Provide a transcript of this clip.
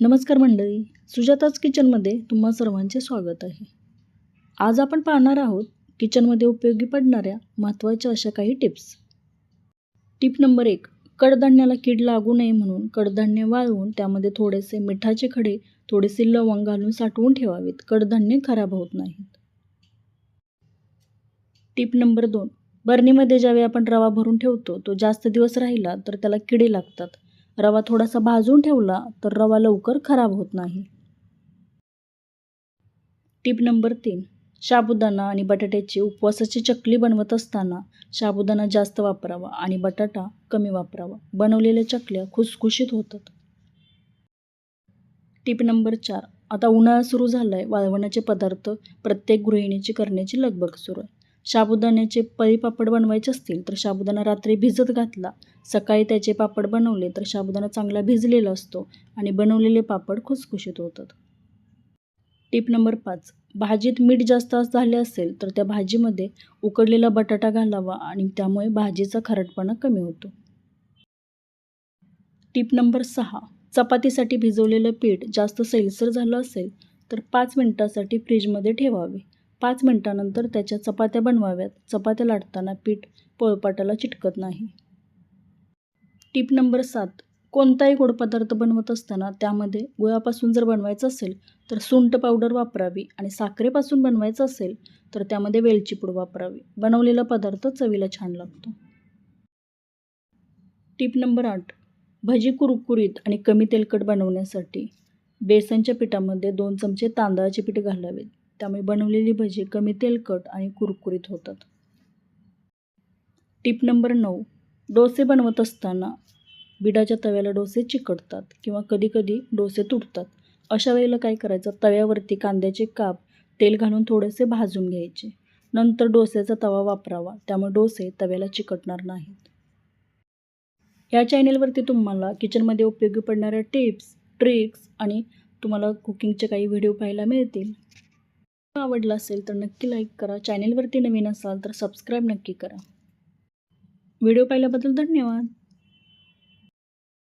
नमस्कार मंडळी सुजाताच किचनमध्ये तुम्हा सर्वांचे स्वागत आहे. आज आपण पाहणार आहोत किचनमध्ये उपयोगी पडणाऱ्या महत्त्वाच्या अशा काही टिप्स. टिप नंबर एक कडधान्याला कीड लागू नये म्हणून कडधान्य वाळवून त्यामध्ये थोडेसे मिठाचे खडे थोडेसे लवंग घालून साठवून ठेवावेत. कडधान्य खराब होत नाहीत. टिप नंबर दोन बरणीमध्ये ज्यावेळी आपण रवा भरून ठेवतो तो जास्त दिवस राहिला तर त्याला किडे लागतात. रवा थोडासा भाजून ठेवला तर रवा लवकर खराब होत नाही. टिप नंबर तीन. साबुदाणा आणि बटाट्याची उपवासाची चकली बनवत असताना साबुदाणा जास्त वापरावा आणि बटाटा कमी वापरावा. बनवलेल्या चकल्या खुसखुशीत होतात. टिप नंबर चार. आता उन्हाळा सुरू झाला आहे वाळवणाचे पदार्थ प्रत्येक गृहिणीची करण्याची लगबग सुरू आहे. साबुदाण्याचे पळी पापड बनवायचे असतील तर साबुदाणा रात्री भिजत घातला. सकाळी त्याचे पापड बनवले तर साबुदाणा चांगला भिजलेला असतो आणि बनवलेले पापड खुसखुशीत होतात. टिप नंबर पाच. भाजीत मीठ जास्त झाले असेल तर त्या भाजीमध्ये उकडलेला बटाटा घालावा आणि त्यामुळे भाजीचा खारटपणा कमी होतो. टिप नंबर सहा. चपातीसाठी भिजवलेलं पीठ जास्त सैलसर झालं असेल तर पाच मिनटासाठी फ्रीजमध्ये ठेवावे. पाच मिनटानंतर त्याच्या चपात्या बनवाव्यात. चपात्या लाटताना पीठ पोळपाटाला चिटकत नाही. टिप नंबर सात. कोणताही गोड पदार्थ बनवत असताना त्यामध्ये गुळापासून जर बनवायचं असेल तर सुंठ पावडर वापरावी आणि साखरेपासून बनवायचं असेल तर त्यामध्ये वेलची पूड वापरावी. बनवलेला पदार्थ चवीला छान लागतो. टिप नंबर आठ. भजी कुरकुरीत आणि कमी तेलकट बनवण्यासाठी बेसनच्या पिठामध्ये दोन चमचे तांदळाचे पीठ घालावेत. त्यामुळे बनवलेली भजी कमी तेलकट आणि कुरकुरीत होतात. टिप नंबर नऊ. डोसे बनवत असताना बिडाच्या तव्याला डोसे चिकटतात किंवा कधीकधी डोसे तुटतात. अशा वेळेला काय करायचं? तव्यावरती कांद्याचे काप तेल घालून थोडेसे भाजून घ्यायचे. नंतर डोस्याचा तवा वापरावा. त्यामुळे डोसे तव्याला चिकटणार नाहीत. या चॅनेलवरती तुम्हाला किचनमध्ये उपयोगी पडणाऱ्या टिप्स ट्रिक्स आणि तुम्हाला कुकिंगचे काही व्हिडिओ पाहायला मिळतील. आवडला असेल तर नक्की लाईक करा. चॅनेलवरती नवीन असाल तर सबस्क्राईब नक्की करा. व्हिडिओ पाहिल्याबद्दल धन्यवाद.